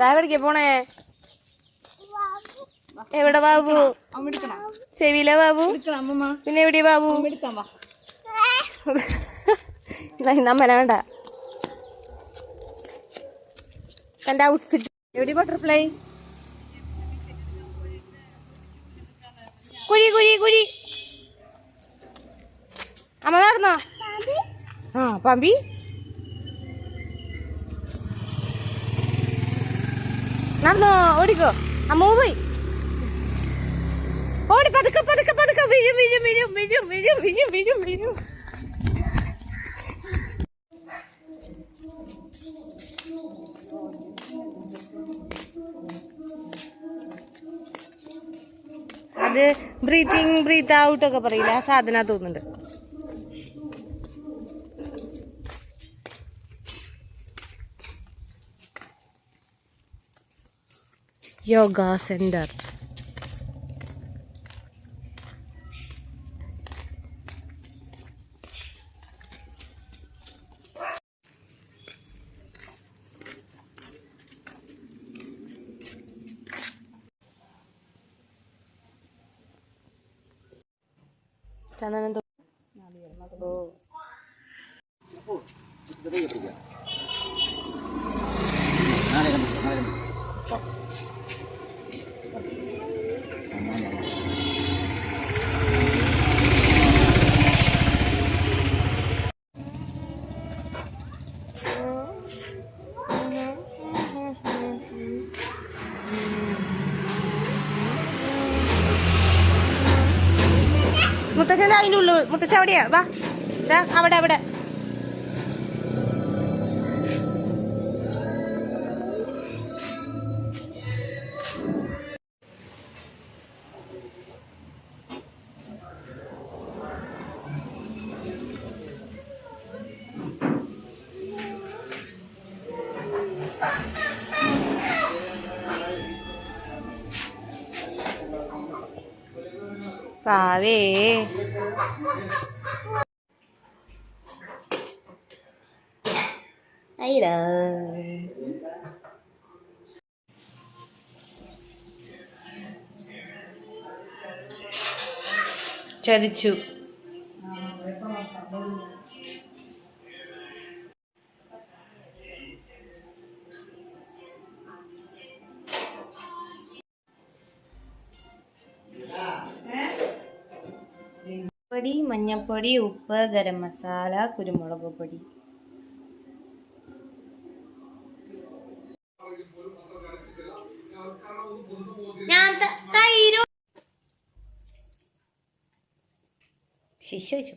താ എവിടേക്കാ പോണേ? എവിടെ ബാബു? ചെവിയിലെ ബാബു? പിന്നെ എവിടെയാ ബാബു? നമ്മല വേണ്ട. തന്റെ ഔട്ട്ഫിറ്റ് എവിടെ ബട്ടർഫ്ലൈ കുഴി കുഴി കുഴി. അമ്മ നടന്നോ? ആ പമ്പി? നടന്നോ ഓടിക്കോ. ആ മൂവ് ഓടി പതുക്കെ പതുക്കെ പതുക്കെ. വിഴും വിഴും വിഴും വിഴും വിഴും വിഴും വിഴും വിഴും. അത് ബ്രീത്തിങ് ബ്രീത്ത് ഔട്ടൊക്കെ പറയില്ല? ആ സാധന തോന്നുന്നുണ്ട്. യോഗ സെന്റർ ചന്ദനം ഓ. നാളെ നാളെ മുത്തച്ഛൻ അതിന്റെ ഉള്ളു മുത്തച്ഛൻ അവിടെയാണ് വാ. അവിടെ അവിടെ. పావే అయిరా చదిచు. പൊടി മഞ്ഞപ്പൊടി ഉപ്പ് ഗരം മസാല കുരുമുളക് പൊടി ഞാൻ you. തൈര് ശിശു വെച്ചു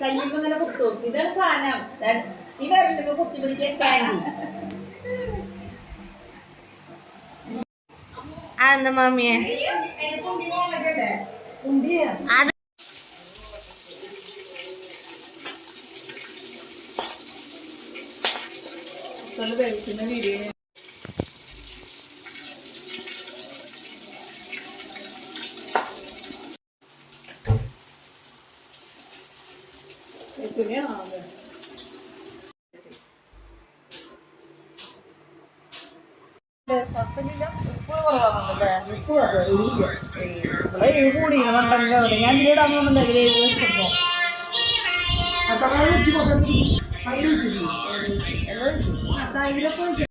കയ്യുമ്പോ ഇങ്ങനെ കുത്തും ഇതൊരു സാധനം. ഈ വിരലിപ്പോ കുത്തി പിടിക്കാൻ കാൻഡി അതെന്താ മാമിയെ? അത് കഴിക്കുന്ന വീഡിയോ പിന്നെ കൂടി മട്ടല്ലോ ഞാൻ ഇടാൻ പോകുന്നുണ്ടെങ്കിൽ വെച്ചപ്പോ. അതാ ഇതിലൊക്കെ